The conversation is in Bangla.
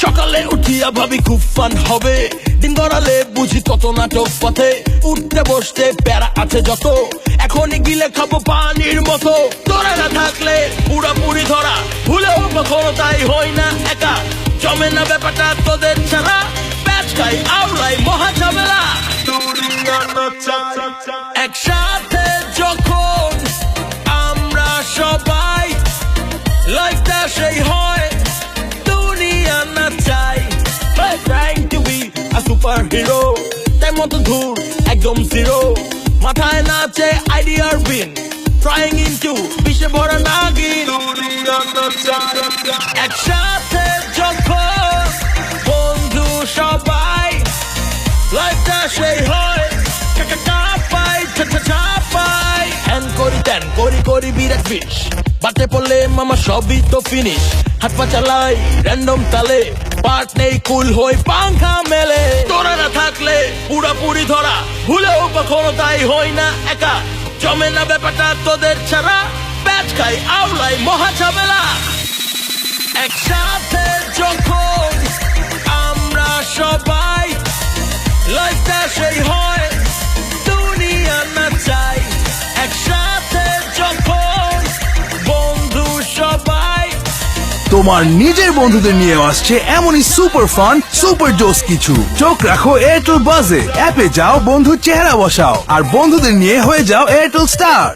সকালে উঠিয়া ভাবি খুব ফান হবে। দিন গড়ালে বুঝি তত নাটক পথে। উঠতে বসতে প্যারা আছে যত। এখনই গিলে খাব পানির মতো। তোরা না থাকলে পুরাপুরি ধরা। ভুলেও কখনো তাই হই না একা। জমে না ব্যাপারটা তোদের ছাড়া। প্যাচ খাই আওলাই মহা ঝামেলা। একসাথে যখন আমরা সবাই লাইফটা সেই হয় সুপার হিরো তাই মতো ধুর একদম জিরো মাথায় নাচে আইডিয়ার বিন ট্রাইং ইনটু বিশ্বে ভরা নাগিন। একসাথে যখন বন্ধু সবাই লাইফটা সেই হয় করি করি বিরাট ফিস বাটে পড়লে মামা সবই তো ফিনিশ হাত পা চালাই র্যান্ডম তালে পার্ট নেই কুল হই, পাংখা পুরাপুরি ধরা, ভুলেও কখনো তাই হই না একা। জমে না ব্যাপারটা তোদের ছাড়া প্যাচ খাই, আওলাই মহা ঝামেলা। একসাথে তোমার নিজের বন্ধুদের নিয়ে আসছে এমনই সুপার ফান, সুপার জোস কিছু। চোখ রাখো এয়ারটেল বাজে অ্যাপে যাও, বন্ধুর চেহারা বসাও। আর বন্ধুদের নিয়ে হয়ে যাও এয়ারটেল স্টার